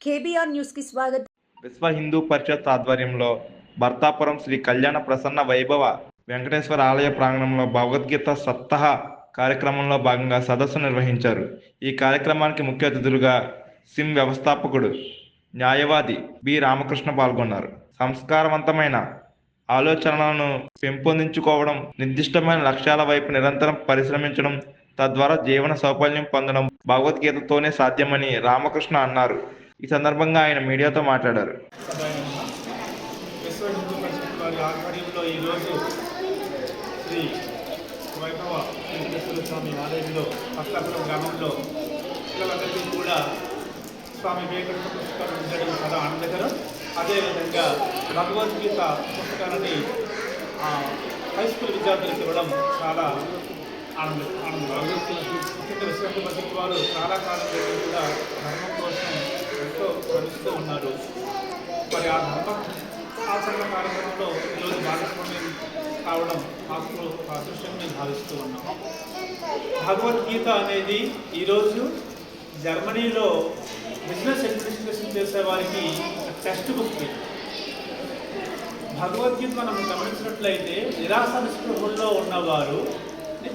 KBR న్యూస్కి స్వాగతం. విశ్వ హిందూ పరిషత్ ఆధ్వర్యంలో భర్తాపురం శ్రీ కళ్యాణ ప్రసన్న వైభవ వెంకటేశ్వర ఆలయ ప్రాంగణంలో భగవద్గీత సప్తాహ కార్యక్రమంలో భాగంగా సదస్సు నిర్వహించారు. ఈ కార్యక్రమానికి ముఖ్య అతిథులుగా సిమ్ వ్యవస్థాపకుడు న్యాయవాది బి. రామకృష్ణ పాల్గొన్నారు. సంస్కారవంతమైన ఆలోచనలను పెంపొందించుకోవడం నిర్దిష్టమైన లక్ష్యాల వైపు నిరంతరం పరిశ్రమించడం తద్వారా జీవన సౌకర్యం పొందడం భగవద్గీతతోనే సాధ్యమని రామకృష్ణ అన్నారు. ఈ సందర్భంగా ఆయన మీడియాతో మాట్లాడారు. విశ్వ హిందూ పరిషత్ వారి ఆధ్వర్యంలో ఈరోజు శ్రీ వైభవ వెంకటేశ్వర స్వామి ఆలయంలో పక్కపురం గ్రామంలో పిల్లలందరికీ కూడా స్వామి వివేకానంద పుస్తకాలు ఉండడం చాలా ఆనందకరం. అదేవిధంగా భగవద్గీత పుస్తకాలని ఆ, హై స్కూల్ విద్యార్థులకు ఇవ్వడం చాలా ఆనంద ఆనందం. ముఖ్యంగా విశ్వ హిందూ వారు చాలా కాలం కూడా ధర్మం ఎంతో ఉన్నారు మరి ఆ ధర్మ ఆచరణ కార్యక్రమంలో ఈరోజు భాగస్వామ్యం కావడం మాకు ఒక నేను భావిస్తూ ఉన్నాం. భగవద్గీత అనేది ఈరోజు జర్మనీలో బిజినెస్ అడ్మినిస్ట్రేషన్ చేసే వారికి టెక్స్ట్ బుక్ భగవద్గీత మనం గమనించినట్లయితే నిరాశ నిస్పృహుల్లో ఉన్నవారు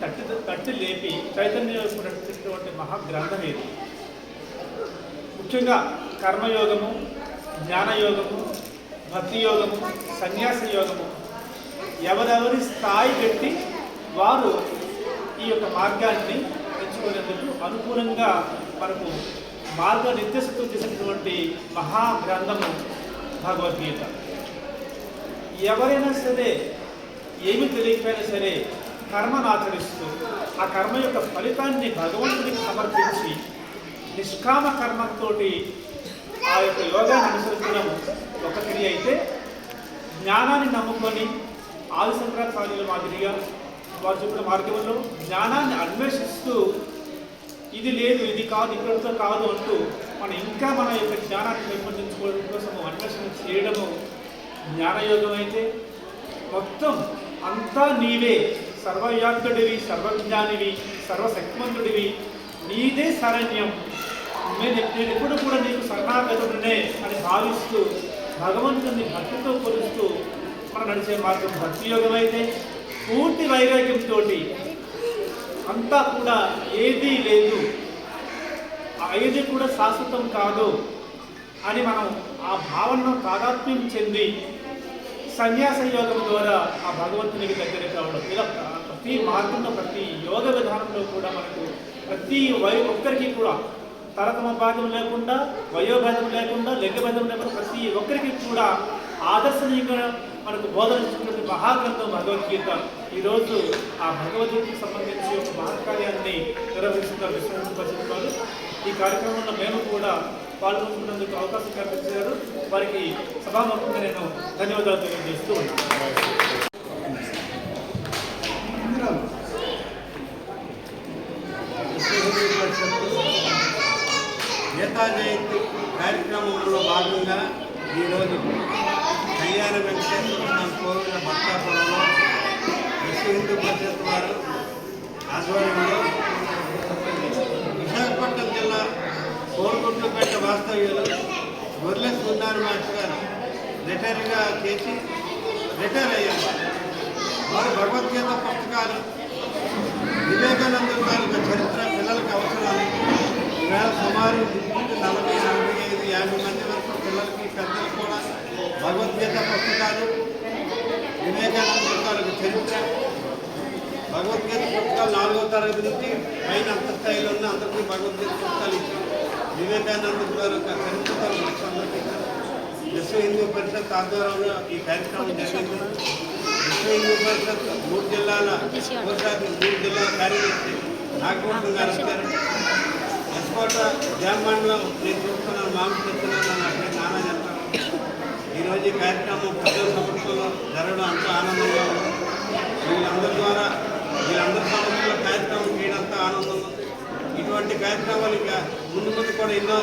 తట్టి తట్టి లేపి చైతన్యమైనటువంటి మహాగ్రంథం ఇది. ముఖ్యంగా కర్మయోగము జ్ఞానయోగము భక్తి యోగము సన్యాస యోగము ఎవరెవరి స్థాయి పెట్టి వారు ఈ యొక్క మార్గాన్ని ఎంచుకునేందుకు అనుకూలంగా మనకు మార్గ నిర్దేశకం చేసినటువంటి మహాగ్రంథము భగవద్గీత. ఎవరైనా సరే ఏమి తెలియకపోయినా సరే కర్మను ఆచరిస్తూ ఆ కర్మ యొక్క ఫలితాన్ని భగవంతుడికి సమర్పించి నిష్కామ కర్మతోటి ఆ యొక్క యోగాన్ని అనుసరించడం ఒక క్రియ అయితే జ్ఞానాన్ని నమ్ముకొని ఆది శంకరాచార్యుల మాదిరిగా వారు చెప్పిన మార్గంలో జ్ఞానాన్ని అన్వేషిస్తూ ఇది లేదు ఇది కాదు ఇక్కడితో కాదు అంటూ మనం ఇంకా మన యొక్క జ్ఞానాన్ని పెంపొందించుకోవడం కోసం అన్వేషణ చేయడము జ్ఞానయోగం అయితే మొత్తం అంతా నీవే. సర్వవ్యాప్తుడివి సర్వజ్ఞానివి సర్వశక్తివంతుడివి నీదే శరణ్యం. నేను నేను ఎప్పుడు కూడా నీకు శరణాగతుడినే అని భావిస్తూ భగవంతుని భక్తితో కొలుస్తూ మనం నడిచే మార్గం భక్తి యోగం అయితే పూర్తి వైరాగ్యంతో అంతా కూడా ఏదీ లేదు. ఆ ఏది కూడా శాశ్వతం కాదు అని మనం ఆ భావనను తాదాత్మ్యం చెంది సన్యాస యోగం ద్వారా ఆ భగవంతునికి దగ్గర కావడం ఇలా ప్రతి మార్గంలో ప్రతి యోగ విధానంలో కూడా మనకు ప్రతి వై ఒక్కరికి కూడా తరతమ భాగం లేకుండా వయోభేదం లేకుండా లింగభేదం లేకుండా ప్రతి ఒక్కరికి కూడా ఆదర్శనీయంగా మనకు బోధన ఇచ్చినటువంటి మహాగ్రంథం భగవద్గీత. ఈరోజు ఆ భగవద్గీతకు సంబంధించి ఒక మహత్కార్యాన్ని నిర్వహిస్తున్నారు విశ్వహిందు వారు. ఈ కార్యక్రమంలో మేము కూడా పాల్గొంటున్నందుకు అవకాశం కల్పించారు. వారికి సభాముఖంగా నేను ధన్యవాదాలు తెలియజేస్తూ ఉన్నాను. గీతా జయంతి కార్యక్రమంలో భాగంగా ఈరోజు కళ్యాణ వెంకటేశ్వర స్వామి కోవిల భక్తాపురంలో విశ్వ హిందూ పరిషత్ వారు ఆధ్వర్యంలో విశాఖపట్నం జిల్లా కోరుకుంటుపేట వాస్తవ్యులు గొర్రె సున్నారు మాస్టర్ గారు. రిటైర్గా చేసి రిటైర్ అయ్యారు. వారు భగవద్గీత పుస్తకాలు వివేకానంద తాలూకా చరిత్ర పిల్లలకు అవసరాలు ఈవేళ సుమారు నలభై నలభై ఐదు యాభై మంది వరకు పిల్లలకి పెద్దలకు కూడా భగవద్గీత పుస్తకాలు వివేకానంద పుస్తకాలకు చరిత్ర భగవద్గీత పుస్తకాలు నాలుగో తరగతి నుంచి పైన అంత స్థాయిలో ఉన్న అందరికీ భగవద్గీత పుస్తకాలు ఇచ్చారు. వివేకానంద గారు చరిత్ర విశ్వ హిందూ పరిషత్ ఆధ్వర్యంలో ఈ కార్యక్రమం జరిగింది. విశ్వ హిందూ పరిషత్ మూడు జిల్లాల మూడు జిల్లాల కార్యదర్శి నాగభూషణ్ గారు వచ్చారు. పసుకోట జామ్ మండలం నేను చూస్తున్నాను మామిడి చెప్తున్నాను నా పేరు నానా చెప్తాను ఈరోజు ఈ కార్యక్రమం ప్రజల సమక్షంలో జరగడం అంత ఆనందంగా ఉంది. వీళ్ళందరి ద్వారా వీళ్ళందరి సమక్షంలో కార్యక్రమం చేయడంతో ఆనందం ఉంది. ఇటువంటి కార్యక్రమాలు ఇంకా ముందు ముందు కూడా ఎన్నో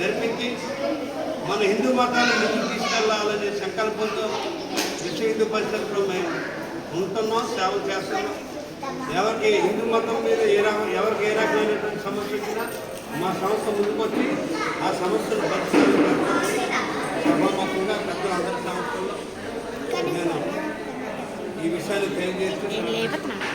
జరిపించి మన హిందూ మతాన్ని ముందుకు తీసుకెళ్ళాలనే సంకల్పంతో విశ్వ హిందూ పరిషత్లో మేము ఉంటున్నాం సేవ చేస్తున్నాం. ఎవరికి హిందూ మతం మీద ఏ రకం ఎవరికి ఏ రకమైనటువంటి సమస్య వచ్చినా మా సంస్థ ముందుకొచ్చి ఆ సమస్యను సభాముఖంగా పెద్దలందరి సమస్యల్లో నేను ఈ విషయాన్ని తెలియజేస్తున్నాను.